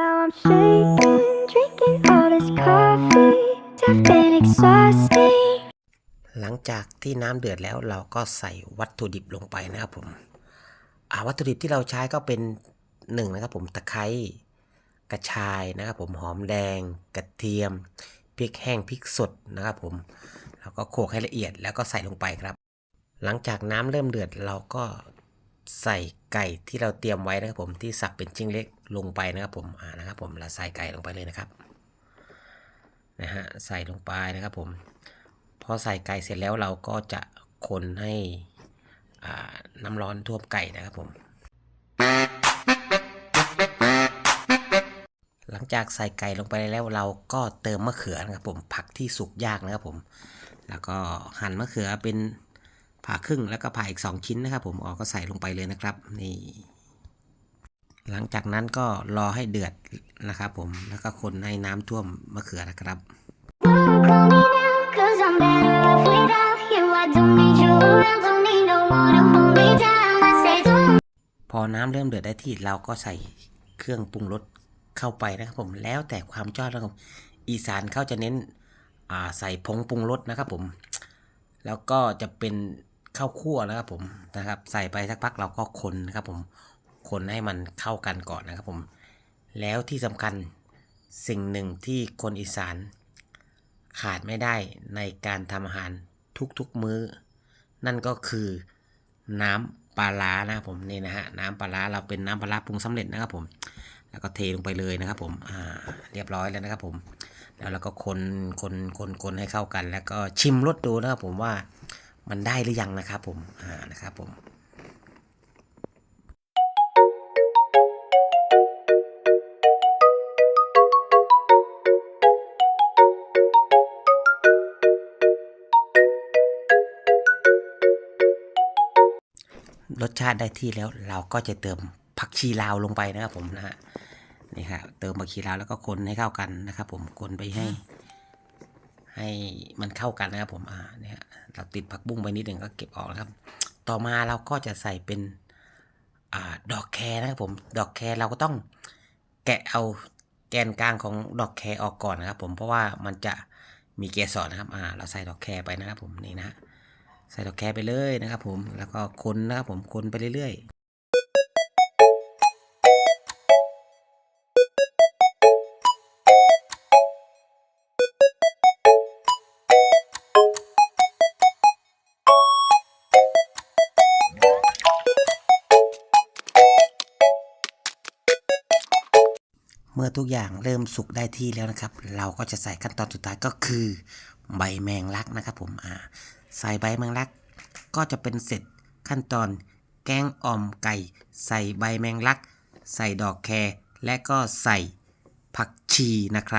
Now I'm shaking, drinking all this coffee. I've been exhausting. หลังจากที่น้ำเดือดแล้วเราก็ใส่วัตถุดิบลงไปนะครับผมอ่าวัตถุดิบที่เราใช้ก็เป็นหนึ่งนะครับผมตะไคร้กระชายนะครับผมหอมแดง กระเทียมพริกแห้งพริกสดนะครับผมแล้วก็โขลกให้ละเอียดแล้วก็ใส่ลงไปครับ หลังจากน้ำเริ่มเดือดเราก็ ใส่ไก่ที่เราเตรียมไว้นะครับผมที่สับเป็นชิ้นเล็กลงไปนะครับผมอ่านะครับผมเราใส่ไก่ลงไปเลยนะครับนะฮะใส่ลงไปนะครับผมพอใส่ไก่เสร็จแล้วเราก็จะคนให้น้ำร้อนท่วมไก่นะครับผม หลังจากใส่ไก่ลงไปแล้วเราก็เติมมะเขือนะครับผมผักที่สุกยากนะครับผม แล้วก็หั่นมะเขือเป็น ผ่าครึ่งแล้วก็ผ่าอีก 2 ชิ้นนะครับผมออกก็ใส่ลงไปเลยนะครับนี่หลังจากนั้นก็รอให้เดือดนะครับผมแล้วก็คนให้น้ำท่วมมะเขือนะครับ พอน้ำเริ่มเดือดได้ที่เราก็ใส่เครื่องปรุงรสเข้าไปนะครับผมแล้วแต่ความชอบนะครับอีสานเขาจะเน้นใส่ผงปรุงรสนะครับผม แล้วก็จะเป็น ข้าวคั่วนะครับผมนะครับ ใส่ไปสักพักเราก็คนนะครับผมคนให้มันเข้ากันก่อนนะครับผม แล้วที่สำคัญสิ่งหนึ่งที่คนอีสาน ขาดไม่ได้ในการทำอาหารทุกๆมื้อ นั่นก็คือน้ำปลาร้านะครับผมนี่นะฮะน้ำปลาร้าเราเป็นน้ำปลาร้าปรุงสำเร็จนะครับผม แล้วก็เทลงไปเลยนะครับผมอ่าเรียบร้อยแล้วนะครับผม แล้วเราก็คนคนคนคนให้เข้ากัน แล้วก็ชิมรสดูนะครับผมว่า มันได้หรือยังนะครับผมอ่านะครับผมรสชาติได้ที่แล้วเราก็จะเติมผักชีลาวลงไปนะครับผมนะฮะนี่ครับเติมผักชีลาวแล้วก็คนให้เข้ากันนะครับผมคนไปให้ ให้มันเข้ากันนะครับผมอ่าเนี่ยเราติดผักบุ้งไปนิดหนึ่งก็เก็บออกนะครับ ต่อมาเราก็จะใส่เป็นอ่าดอกแครนะครับผมดอกแครเราก็ต้องแกะเอาแกนกลางของดอกแครออกก่อนนะครับ ผมเพราะว่ามันจะมีเกสรนะครับอ่าเราใส่ดอกแครไปนะครับผมนี่นะใส่ดอกแครไปเลยนะครับผมแล้วก็คนนะครับผมคนไปเรื่อยๆ เมื่อทุกอย่างเริ่มสุกได้ที่แล้วนะครับ เราก็จะใส่ขั้นตอนสุดท้ายก็คือ ใบแมงลักนะครับ ผมอ่าใส่ใบแมงลัก ก็จะเป็นเสร็จขั้นตอน แกงอ่อมไก่ ใส่ใบแมงลัก ใส่ดอกแครและก็ใส่ผักชีนะครับ